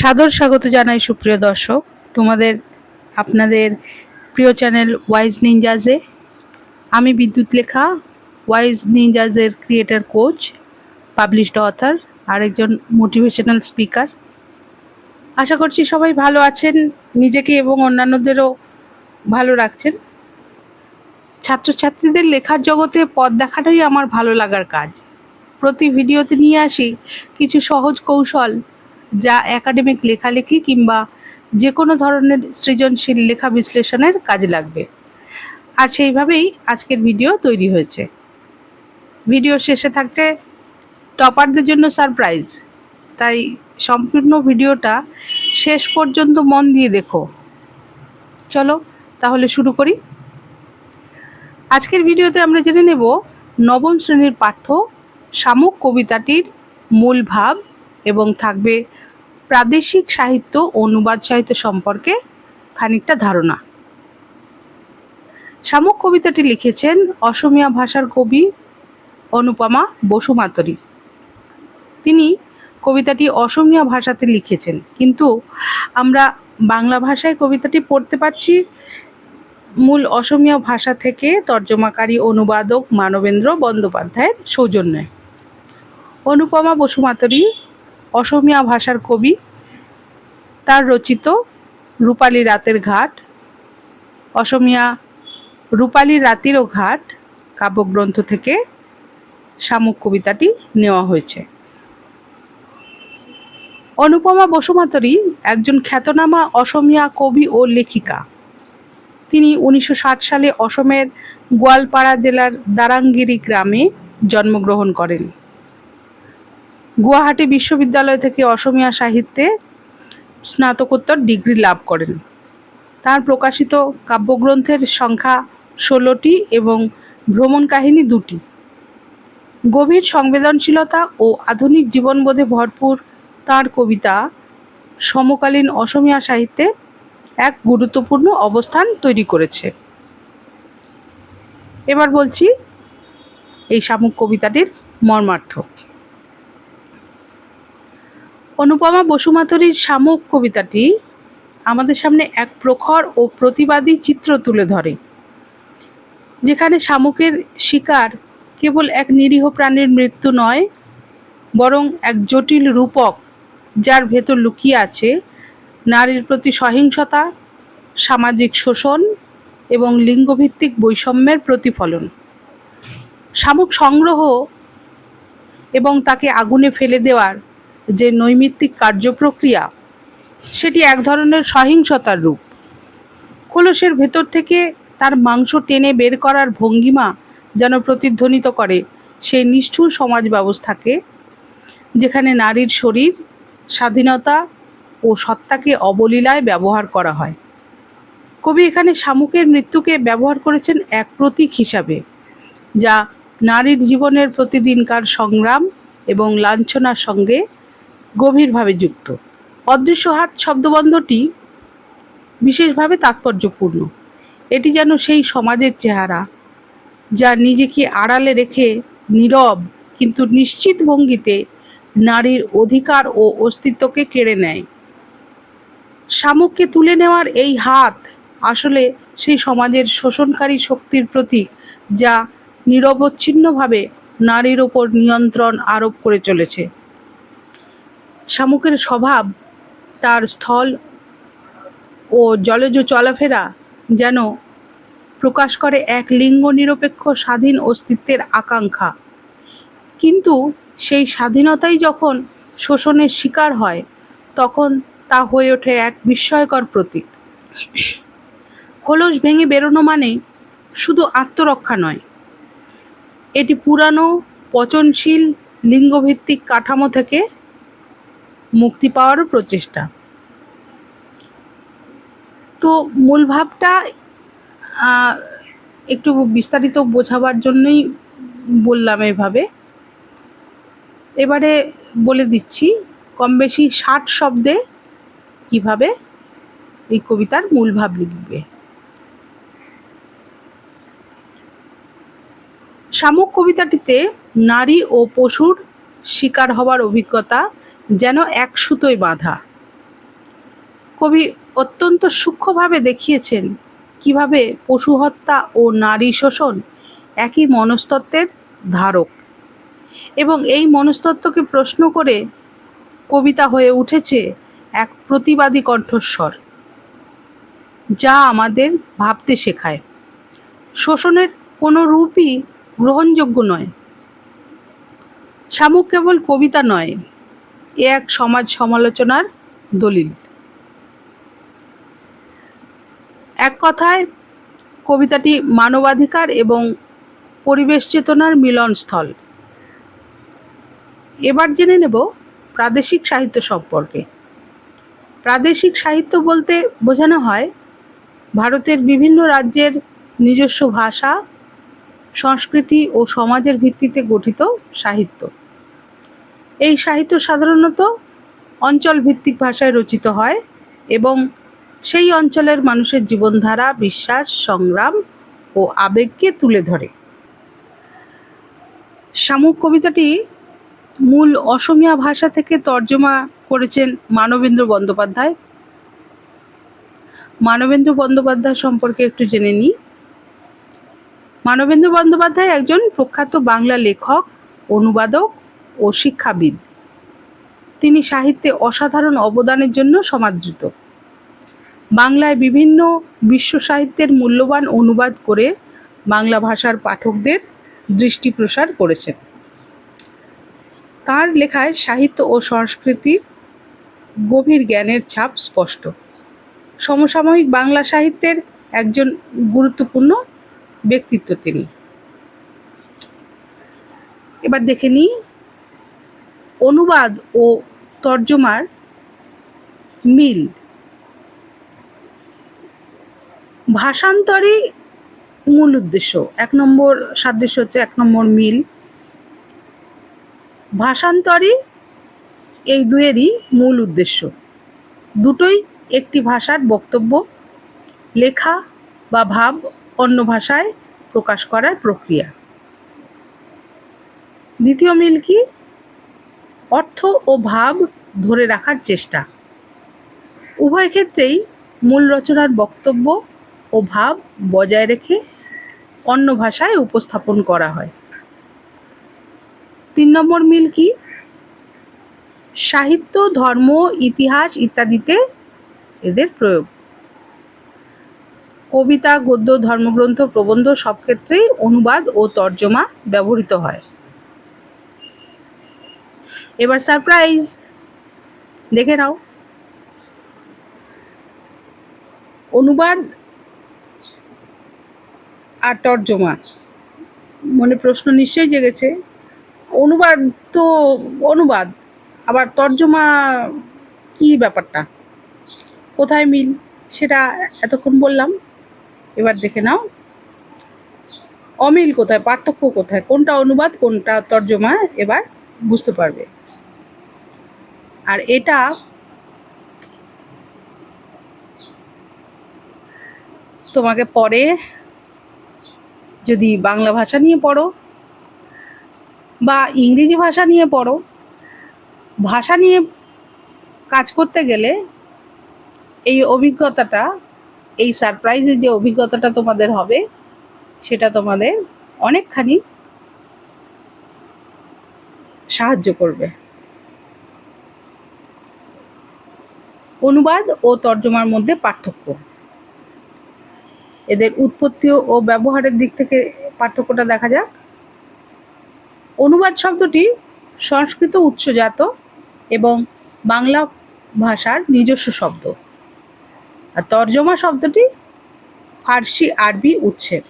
সাদর স্বাগত জানাই সুপ্রিয় দর্শক। তোমাদের, আপনাদের প্রিয় চ্যানেল ওয়াইজ নিনজাজে। আমি বিদ্যুৎ লেখা, ওয়াইজ নিনজাজের ক্রিয়েটার কোচ, পাবলিশড অথার, আরেকজন মোটিভেশনাল স্পিকার। আশা করছি সবাই ভালো আছেন, নিজেকে এবং অন্যান্যদেরও ভালো রাখছেন। ছাত্রছাত্রীদের লেখার জগতে পথ দেখাটাই আমার ভালো লাগার কাজ। প্রতি ভিডিওতে নিয়ে আসি কিছু সহজ কৌশল যা একাডেমিক লেখালেখি কিংবা যে কোনো ধরনের সৃজনশীল লেখা বিশ্লেষণের কাজে লাগবে। আর সেইভাবেই আজকের ভিডিও তৈরি হয়েছে। ভিডিও শেষে থাকছে টপারদের জন্য সারপ্রাইজ তাই সম্পূর্ণ ভিডিওটা শেষ পর্যন্ত মন দিয়ে দেখো। চলো তাহলে শুরু করি। আজকের ভিডিওতে আমরা জেনে নেব নবম শ্রেণির পাঠ্য শামুক কবিতাটির মূল ভাব এবং থাকবে প্রাদেশিক সাহিত্য অনুবাদ সাহিত্য সম্পর্কে খানিকটা ধারণা। শামুক কবিতাটি লিখেছেন অসমীয়া ভাষার কবি অনুপমা বসুমাতরি তিনি কবিতাটি অসমীয়া ভাষাতে লিখেছেন, কিন্তু আমরা বাংলা ভাষায় কবিতাটি পড়তে পারছি। মূল অসমীয়া ভাষা থেকে তর্জমাকারী অনুবাদক মানবেন্দ্র বন্দ্যোপাধ্যায়ের সৌজন্যে। অনুপমা বসুমাতরি অসমীয়া ভাষার কবি। তার রচিত রূপালী রাতের ঘাট, অসমীয়া রূপালী রাতিরও ঘাট কাব্যগ্রন্থ থেকে শামুক কবিতাটি নেওয়া হয়েছে। অনুপমা বসুমাতরি একজন খ্যাতনামা অসমীয়া কবি ও লেখিকা। তিনি উনিশশো ষাট সালে অসমের গোয়ালপাড়া জেলার দারাঙ্গিরি গ্রামে জন্মগ্রহণ করেন। গুয়াহাটি বিশ্ববিদ্যালয় থেকে অসমীয়া সাহিত্যে স্নাতকোত্তর ডিগ্রি লাভ করেন। তার প্রকাশিত কাব্যগ্রন্থের সংখ্যা ষোলোটি এবং ভ্রমণ কাহিনী দুটি। গভীর সংবেদনশীলতা ও আধুনিক জীবনবোধে ভরপুর তার কবিতা সমকালীন অসমীয়া সাহিত্যে এক গুরুত্বপূর্ণ অবস্থান তৈরি করেছে। এবার বলছি এই শামুক কবিতাটির মর্মার্থ। অনুপমা বসুমাতরির শামুক কবিতাটি আমাদের সামনে এক প্রখর ও প্রতিবাদী চিত্র তুলে ধরে, যেখানে শামুকের শিকার কেবল এক নিরীহ প্রাণীর মৃত্যু নয়, বরং এক জটিল রূপক যার ভেতর লুকিয়ে আছে নারীর প্রতি সহিংসতা, সামাজিক শোষণ এবং লিঙ্গভিত্তিক বৈষম্যের প্রতিফলন। শামুক সংগ্রহ এবং তাকে আগুনে ফেলে দেওয়ার যে নৈমিত্তিক কার্যপ্রক্রিয়া, সেটি এক ধরনের সহিংসতার রূপ। কলসের ভেতর থেকে তার মাংস টেনে বের করার ভঙ্গিমা যেন প্রতিধ্বনিত করে সেই নিষ্ঠুর সমাজ ব্যবস্থাকে, যেখানে নারীর শরীর, স্বাধীনতা ও সত্তাকে অবলীলায় ব্যবহার করা হয়। কবি এখানে শামুকের মৃত্যুকে ব্যবহার করেছেন এক প্রতীক হিসাবে, যা নারীর জীবনের প্রতিদিনকার সংগ্রাম এবং লাঞ্ছনার সঙ্গে গভীরভাবে যুক্ত। অদৃশ্য হাত শব্দবন্ধটি বিশেষভাবে তাৎপর্যপূর্ণ। এটি যেন সেই সমাজের চেহারা, যা নিজেকে আড়ালে রেখে নীরব কিন্তু নিশ্চিত ভঙ্গিতে নারীর অধিকার ও অস্তিত্বকে কেড়ে নেয়। শামুককে তুলে নেওয়ার এই হাত আসলে সেই সমাজের শোষণকারী শক্তির প্রতীক, যা নিরবচ্ছিন্নভাবে নারীর ওপর নিয়ন্ত্রণ আরোপ করে চলেছে। শামুকের স্বভাব, তার স্থল ও জলজ চলাফেরা যেন প্রকাশ করে এক লিঙ্গ নিরপেক্ষ স্বাধীন অস্তিত্বের আকাঙ্ক্ষা। কিন্তু সেই স্বাধীনতাই যখন শোষণের শিকার হয়, তখন তা হয়ে ওঠে এক বিস্ময়কর প্রতীক। খোলস ভেঙে বেরোনো মানে শুধু আত্মরক্ষা নয়, এটি পুরানো পচনশীল লিঙ্গভিত্তিক কাঠামো থেকে মুক্তি পাওয়ারও প্রচেষ্টা। তো মূল ভাবটা একটু বিস্তারিত বোঝাবার জন্যই বললাম এভাবে। এবারে বলে দিচ্ছি, কম বেশি ষাট শব্দে কীভাবে এই কবিতার মূল ভাব লিখবে। শামুক কবিতাটিতে নারী ও পশুর শিকার হওয়ার অভিজ্ঞতা যেন এক সুতোয় বাঁধা। কবি অত্যন্ত সূক্ষ্মভাবে দেখিয়েছেন কীভাবে পশু হত্যা ও নারী শোষণ একই মনস্তত্ত্বের ধারক। এবং এই মনস্তত্ত্বকে প্রশ্ন করে কবিতা হয়ে উঠেছে এক প্রতিবাদী কণ্ঠস্বর, যা আমাদের ভাবতে শেখায়। শোষণের কোনো রূপই গ্রহণযোগ্য নয়। শামুক কেবল কবিতা নয় এ এক সমাজ সমালোচনার দলিল। এক কথায়, কবিতাটি মানবাধিকার এবং পরিবেশ চেতনার মিলনস্থল। এবার জেনে নেব প্রাদেশিক সাহিত্য সম্পর্কে। প্রাদেশিক সাহিত্য বলতে বোঝানো হয় ভারতের বিভিন্ন রাজ্যের নিজস্ব ভাষা, সংস্কৃতি ও সমাজের ভিত্তিতে গঠিত সাহিত্য। এই সাহিত্য সাধারণত অঞ্চল ভিত্তিক ভাষায় রচিত হয় এবং সেই অঞ্চলের মানুষের জীবনধারা, বিশ্বাস, সংগ্রাম ও আবেগকে তুলে ধরে। শামুক কবিতাটি মূল অসমিয়া ভাষা থেকে তর্জমা করেছেন মানবেন্দ্র বন্দ্যোপাধ্যায়। মানবেন্দ্র বন্দ্যোপাধ্যায় সম্পর্কে একটু জেনে নিই। মানবেন্দ্র বন্দ্যোপাধ্যায় একজন প্রখ্যাত বাংলা লেখক, অনুবাদক ও শিক্ষাবিদ। তিনি সাহিত্যে অসাধারণ অবদানের জন্য সমাদৃত। বাংলায় বিভিন্ন বিশ্ব সাহিত্যের মূল্যবান অনুবাদ করে বাংলা ভাষার পাঠকদের দৃষ্টি প্রসার করেছেন। তার লেখায় সাহিত্য ও সংস্কৃতির গভীর জ্ঞানের ছাপ স্পষ্ট। সমসাময়িক বাংলা সাহিত্যের একজন গুরুত্বপূর্ণ ব্যক্তিত্ব তিনি। এবার দেখে নিই অনুবাদ ও তর্জমার মিল। ভাষান্তরই মূল উদ্দেশ্য। এক নম্বর সাদৃশ্য হচ্ছে এক নম্বর মিল। ভাষান্তরই এই দুয়েরই মূল উদ্দেশ্য। দুটোই একটি ভাষার বক্তব্য, লেখা বা ভাব অন্য ভাষায় প্রকাশ করার প্রক্রিয়া। দ্বিতীয় মিল কি? অর্থ ও ভাব ধরে রাখার চেষ্টা। উভয় ক্ষেত্রেই মূল রচনার বক্তব্য ও ভাব বজায় রেখে অন্য ভাষায় উপস্থাপন করা হয়। তিন নম্বর মিল কি? সাহিত্য, ধর্ম, ইতিহাস ইত্যাদিতে এদের প্রয়োগ। কবিতা, গদ্য, ধর্মগ্রন্থ, প্রবন্ধ সব ক্ষেত্রেই অনুবাদ ও তর্জমা ব্যবহৃত হয়। এবার সারপ্রাইজ দেখে নাও। অনুবাদ আর তর্জমা। মনে প্রশ্ন নিশ্চয়ই জেগেছে। অনুবাদ তো অনুবাদ, আবার তর্জমা কি ব্যাপারটা? কোথায় মিল? সেটা এতক্ষণ বললাম। এবার দেখে নাও। অমিল কোথায়? পার্থক্য কোথায়? কোনটা অনুবাদ, কোনটা তর্জমা? এবার বুঝতে পারবে। আর এটা তোমাকে পরে যদি বাংলা ভাষা নিয়ে পড়ো বা ইংরেজি ভাষা নিয়ে পড়ো, ভাষা নিয়ে কাজ করতে গেলে এই অভিজ্ঞতাটা, এই সারপ্রাইজের যে অভিজ্ঞতাটা তোমাদের হবে, সেটা তোমাদের অনেকখানি সাহায্য করবে। অনুবাদ ও তর্জমার মধ্যে পার্থক্য। এদের উৎপত্তি ও ব্যবহারের দিক থেকে পার্থক্যটা দেখা যাক। অনুবাদ শব্দটি সংস্কৃত উৎসজাত এবং বাংলা ভাষার নিজস্ব শব্দ। আর তর্জমা শব্দটি ফার্সি, আরবি উৎসের।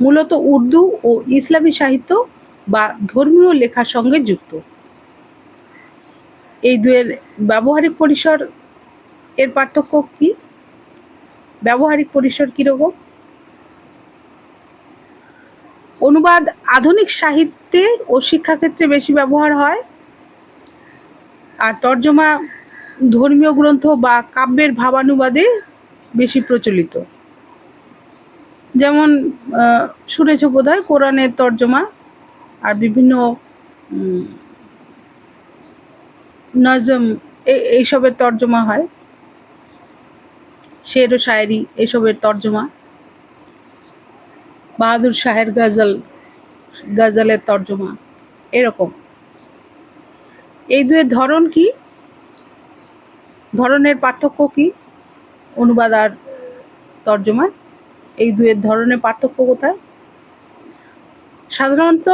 মূলত উর্দু ও ইসলামী সাহিত্য বা ধর্মীয় লেখার সঙ্গে যুক্ত। এই দুয়ের ব্যবহারিক পরিসর এর পার্থক্য কি? ব্যবহারিক পরিসর কীরকম? অনুবাদ আধুনিক সাহিত্যে ও শিক্ষাক্ষেত্রে বেশি ব্যবহার হয়। আর তর্জমা ধর্মীয় গ্রন্থ বা কাব্যের ভাবানুবাদে বেশি প্রচলিত। যেমন শুনেছ বোধ হয় কোরআনের তর্জমা আর বিভিন্ন নজম এইসবের তর্জমা হয়। শের ও শায়েরি এসবের তর্জমা। বাহাদুর শাহের গজল, গজলের তর্জমা। এরকম। এই দুয়ের ধরন কি? ধরনের পার্থক্য কি? অনুবাদ আর তর্জমা। এই দুয়ের ধরনের পার্থক্য কোথায়? সাধারণত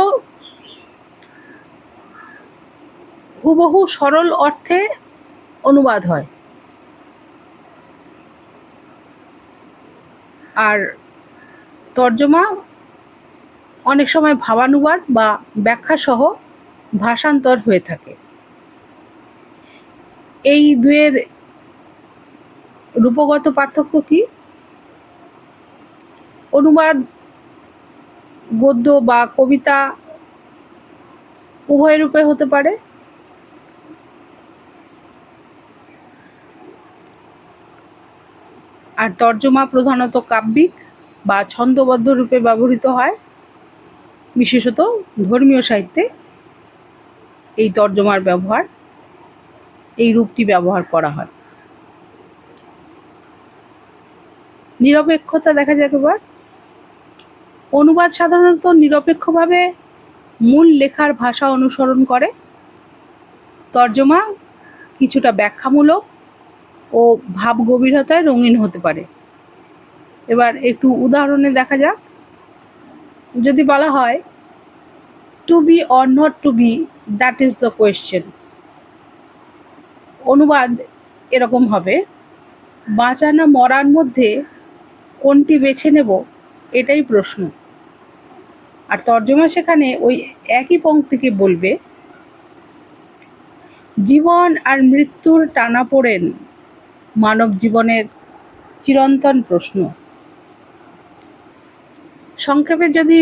হুবহু সরল অর্থে অনুবাদ হয়। আর তর্জমা অনেক সময় ভাবানুবাদ বা ব্যাখ্যা সহ ভাষান্তর হয়ে থাকে। এই দুয়ের রূপগত পার্থক্য কি? অনুবাদ, গদ্য বা কবিতা উভয় রূপে হতে পারে। আর তর্জমা প্রধানত কাব্যিক বা ছন্দবদ্ধ রূপে ব্যবহৃত হয়। বিশেষত ধর্মীয় সাহিত্যে এই তর্জমার ব্যবহার, এই রূপটি ব্যবহার করা হয়। নিরপেক্ষতা দেখা যাক এবার। অনুবাদ সাধারণত নিরপেক্ষভাবে মূল লেখার ভাষা অনুসরণ করে। তর্জমা কিছুটা ব্যাখ্যামূলক ও ভাব গভীরতায় রঙিন হতে পারে। এবার একটু উদাহরণে দেখা যাক। যদি বলা হয় to be or not to be that is the question অনুবাদ এরকম হবে বাঁচা না মরার মধ্যে কোনটি বেছে নেব? এটাই প্রশ্ন। আর তর্জমা সেখানে ওই একই পংক্তিকে বলবে, জীবন আর মৃত্যুর টানা পড়েন। মানব জীবনের চিরন্তন প্রশ্ন। সংক্ষেপে যদি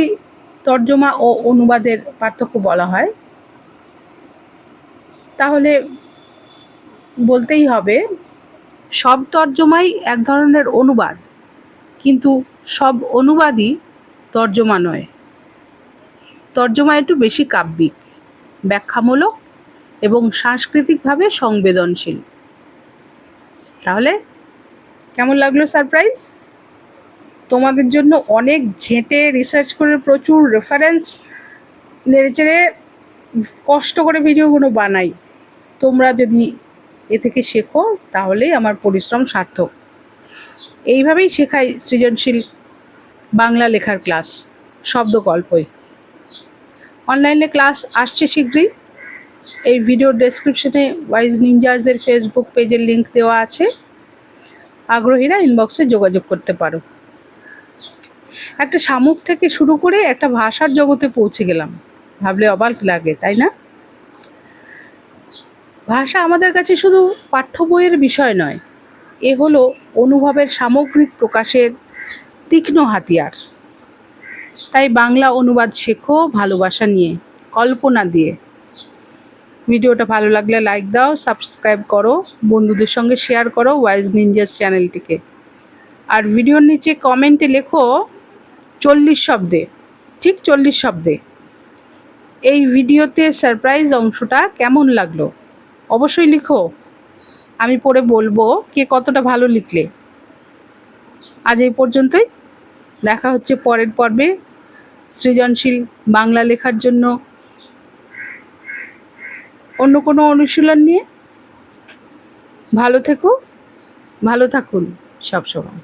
তর্জমা ও অনুবাদের পার্থক্য বলা হয়, তাহলে বলতেই হবে, সব তর্জমাই এক ধরনের অনুবাদ, কিন্তু সব অনুবাদই তর্জমা নয়। তর্জমা একটু বেশি কাব্যিক, ব্যাখ্যামূলক এবং সাংস্কৃতিকভাবে সংবেদনশীল। তাহলে কেমন লাগল সারপ্রাইজ তোমাদের জন্য অনেক ঘেঁটে রিসার্চ করে প্রচুর রেফারেন্স নেড়েচেড়ে কষ্ট করে ভিডিওগুলো বানাই। তোমরা যদি এ থেকে শেখো, তাহলেই আমার পরিশ্রম সার্থক। এইভাবেই শেখাই সৃজনশীল বাংলা লেখার ক্লাস শব্দ গল্পই অনলাইনে ক্লাস আসছে শীঘ্রই। এই ভিডিও ডেসক্রিপশনে ওয়াইজ নিনজাজের ফেসবুক পেজের লিংক দেওয়া আছে। আগ্রহীরা ইনবক্সে যোগাযোগ করতে পারো। একটা শামুক থেকে শুরু করে একটা ভাষার জগতে পৌঁছে গেলাম। ভাবলে অবাক লাগে, তাই না? ভাষা আমাদের কাছে শুধু পাঠ্য বইয়ের বিষয় নয়, এ হলো অনুভবের সামগ্রিক প্রকাশের তীক্ষ্ণ হাতিয়ার। তাই বাংলা অনুবাদ শেখো ভালোবাসা নিয়ে, কল্পনা দিয়ে। ভিডিওটা ভালো লাগলে লাইক দাও সাবস্ক্রাইব করো, বন্ধুদের সঙ্গে শেয়ার করো ওয়াইজ নিনজাস চ্যানেলটিকে। আর ভিডিওর নিচে কমেন্টে লেখো চল্লিশ শব্দে, ঠিক চল্লিশ শব্দে। এই ভিডিওতে সারপ্রাইজ অংশটা কেমন লাগল? অবশ্যই লিখো। আমি পড়ে বলব কে কতটা ভালো লিখলে। আজ এই পর্যন্তই। দেখা হচ্ছে পরের পর্বে। সৃজনশীল বাংলা লেখার জন্য। অন্য কোনো অনুশীলন নিয়ে? ভালো থেকো ভালো থাকুন সবসময়।